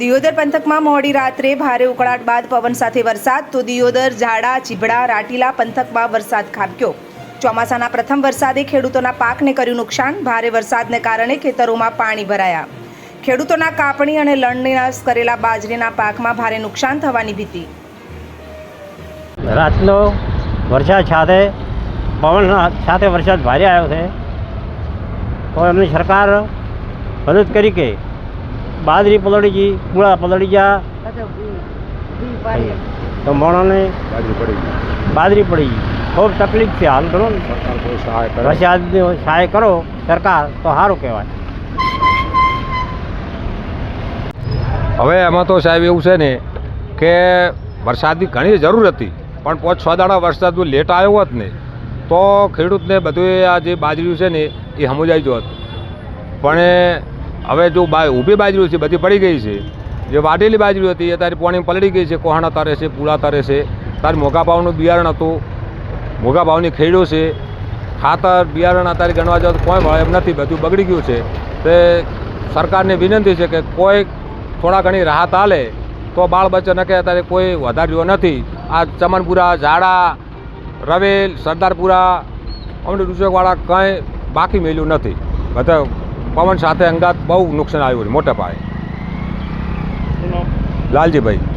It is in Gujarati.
દિયોદર પંથકમાં મોડી રાત્રે ભારે ઉકળાટ બાદ પવન સાથે વરસાદ, તો દિયોદર, ઝાડા, ચીબડા, રાટીલા પંથકમાં વરસાદ ખાબક્યો. ચોમાસાના પ્રથમ વરસાદે ખેડૂતોના પાકને કર્યું નુકસાન. ભારે વરસાદને કારણે ખેતરોમાં પાણી ભરાયા. ખેડૂતોના કાપણી અને લણણીનાશ કરેલા બાજરીના પાકમાં ભારે નુકસાન થવાની ભીતિ. રાતનો વરસાદ સાથે, પવન સાથે વરસાદ ભારે આવ્યો છે. તો એમની સરકાર મદદ કરી કે બાજરી પલળી ગઈ મૂળા પલળી ગયા. તો માણસને બાજરી પડી ગઈ. બાજરી પડી ગઈ. ખૂબ તકલીફ છે હાલ કરો ને. સરકાર સહાય કરે? વરસાદની સહાય કરો સરકાર તો સારું કહેવાય. હવે એમાં તો સાહેબ એવું છે ને કે વરસાદની ઘણી જરૂર હતી પણ પાંચ છ દાડા વરસાદ લેટ આવ્યો હોત ને તો ખેડૂતને બધું આ જે બાજરી છે ને એ સમજાઈ જોત. પણ એ હવે જો બા ઊભી બાજરી છે, બધી પડી ગઈ છે. જે વાટેલી બાજરી હતી, એ તારી પાણી પલળી ગઈ છે, કોહાણા તારે છે પૂળા તારે છે. તારે મોઘા ભાવનું બિયારણ હતું. મોઘા ભાવની ખેડો છે. ખાતર, બિયારણ અત્યારે ગણવા જાવ તો કોઈ ભાવ એમ નથી. બધું બગડી ગયું છે. તે સરકારને વિનંતી છે કે કોઈ થોડા ઘણી રાહત આલે તો બાળ બચ્ચન કે અત્યારે કોઈ વધાર્યો નથી. આ ચમનપુરા, ઝાડા, રવેલ, સરદારપુરા અમને રૂચકવાળા કંઈ બાકી મેલ્યું નથી. બધા પવન સાથે અંગાત બહુ નુકસાન આવ્યું છે મોટા પાયે. લાલજીભાઈ.